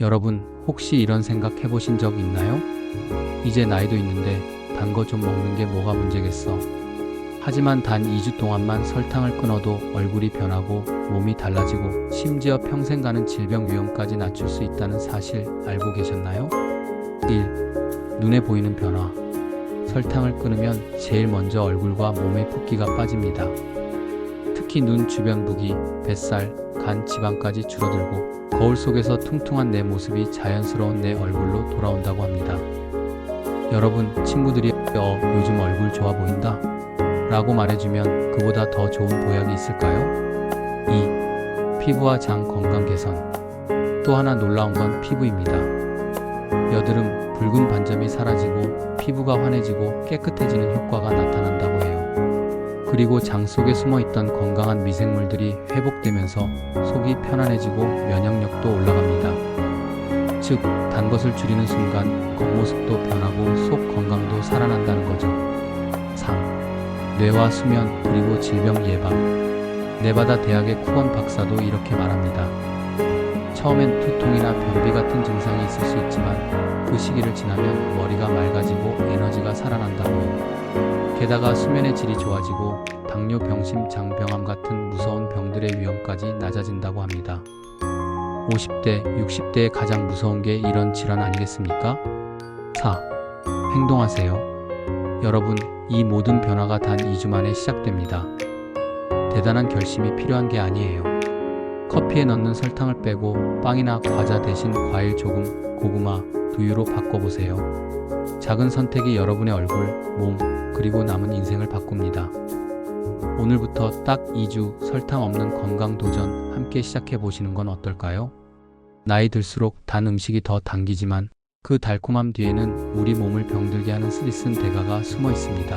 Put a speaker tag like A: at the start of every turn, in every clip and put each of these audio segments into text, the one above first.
A: 여러분, 혹시 이런 생각 해보신 적 있나요? 이제 나이도 있는데 단 거 좀 먹는 게 뭐가 문제겠어. 하지만 단 2주 동안만 설탕을 끊어도 얼굴이 변하고 몸이 달라지고 심지어 평생 가는 질병 위험까지 낮출 수 있다는 사실 알고 계셨나요? 1. 눈에 보이는 변화. 설탕을 끊으면 제일 먼저 얼굴과 몸의 붓기가 빠집니다. 특히 눈 주변 부기, 뱃살, 간 지방까지 줄어들고 거울 속에서 퉁퉁한 내 모습이 자연스러운 내 얼굴로 돌아온다고 합니다. 여러분, 친구들이 어, 요즘 얼굴 좋아 보인다? 라고 말해주면 그보다 더 좋은 보약이 있을까요? 2. 피부와 장 건강 개선. 또 하나 놀라운 건 피부입니다. 여드름, 붉은 반점이 사라지고 피부가 환해지고 깨끗해지는 효과가 나타난다고. 그리고 장 속에 숨어 있던 건강한 미생물들이 회복되면서 속이 편안해지고 면역력도 올라갑니다. 즉, 단 것을 줄이는 순간 겉모습도 변하고 속 건강도 살아난다는 거죠. 3. 뇌와 수면 그리고 질병 예방. 네바다 대학의 쿠건 박사도 이렇게 말합니다. 처음엔 두통이나 변비 같은 증상이 있을 수 있지만 그 시기를 지나면 머리가 맑아지고 에너지가 살아난다고요. 게다가 수면의 질이 좋아지고 당뇨, 병심, 장병암 같은 무서운 병들의 위험까지 낮아진다고 합니다. 50대, 60대에 가장 무서운 게 이런 질환 아니겠습니까? 4. 행동하세요. 여러분, 이 모든 변화가 단 2주 만에 시작됩니다. 대단한 결심이 필요한 게 아니에요. 커피에 넣는 설탕을 빼고 빵이나 과자 대신 과일 조금, 고구마, 두유로 바꿔보세요. 작은 선택이 여러분의 얼굴, 몸, 그리고 남은 인생을 바꿉니다. 오늘부터 딱 2주 설탕 없는 건강 도전 함께 시작해 보시는 건 어떨까요? 나이 들수록 단 음식이 더 당기지만 그 달콤함 뒤에는 우리 몸을 병들게 하는 쓰리쓴 대가가 숨어 있습니다.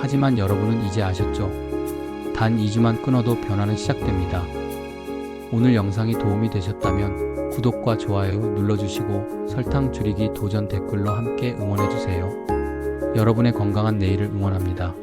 A: 하지만 여러분은 이제 아셨죠? 단 2주만 끊어도 변화는 시작됩니다. 오늘 영상이 도움이 되셨다면 구독과 좋아요 눌러주시고 설탕 줄이기 도전 댓글로 함께 응원해주세요. 여러분의 건강한 내일을 응원합니다.